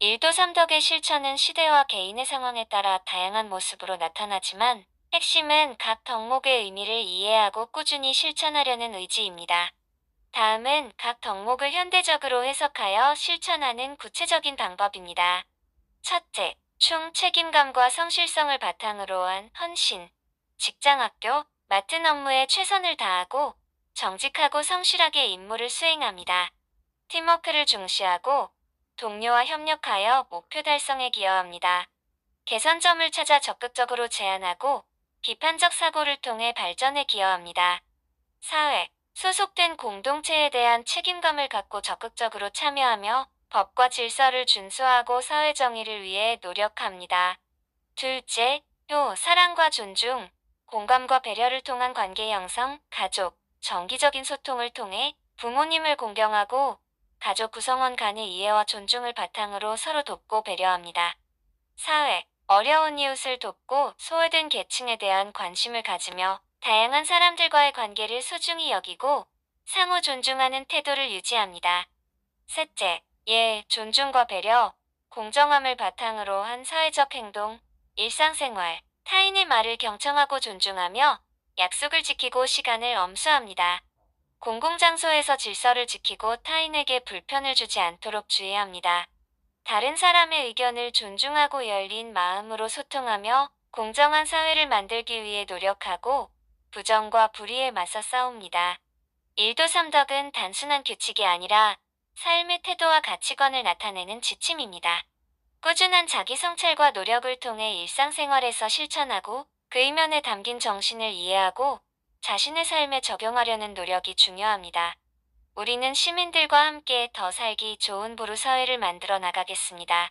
일도 삼덕의 실천은 시대와 개인의 상황에 따라 다양한 모습으로 나타나지만 핵심은 각 덕목의 의미를 이해하고 꾸준히 실천하려는 의지입니다. 다음은 각 덕목을 현대적으로 해석하여 실천하는 구체적인 방법입니다. 첫째, 충 책임감과 성실성을 바탕으로 한 헌신. 직장 학교, 맡은 업무에 최선을 다하고 정직하고 성실하게 임무를 수행합니다. 팀워크를 중시하고 동료와 협력하여 목표 달성에 기여합니다. 개선점을 찾아 적극적으로 제안하고 비판적 사고를 통해 발전에 기여합니다. 사회, 소속된 공동체에 대한 책임감을 갖고 적극적으로 참여하며 법과 질서를 준수하고 사회 정의를 위해 노력합니다. 둘째, 효, 사랑과 존중, 공감과 배려를 통한 관계 형성, 가족, 정기적인 소통을 통해 부모님을 공경하고 가족 구성원 간의 이해와 존중을 바탕으로 서로 돕고 배려합니다. 사회, 어려운 이웃을 돕고 소외된 계층에 대한 관심을 가지며 다양한 사람들과의 관계를 소중히 여기고 상호 존중하는 태도를 유지합니다. 셋째, 예, 존중과 배려, 공정함을 바탕으로 한 사회적 행동, 일상생활, 타인의 말을 경청하고 존중하며 약속을 지키고 시간을 엄수합니다. 공공장소에서 질서를 지키고 타인에게 불편을 주지 않도록 주의합니다. 다른 사람의 의견을 존중하고 열린 마음으로 소통하며 공정한 사회를 만들기 위해 노력하고 부정과 불의에 맞서 싸웁니다. 일도 삼덕은 단순한 규칙이 아니라 삶의 태도와 가치관을 나타내는 지침입니다. 꾸준한 자기 성찰과 노력을 통해 일상생활에서 실천하고 그 이면에 담긴 정신을 이해하고 자신의 삶에 적용하려는 노력이 중요합니다. 우리는 시민들과 함께 더 살기 좋은 보루 사회를 만들어 나가겠습니다.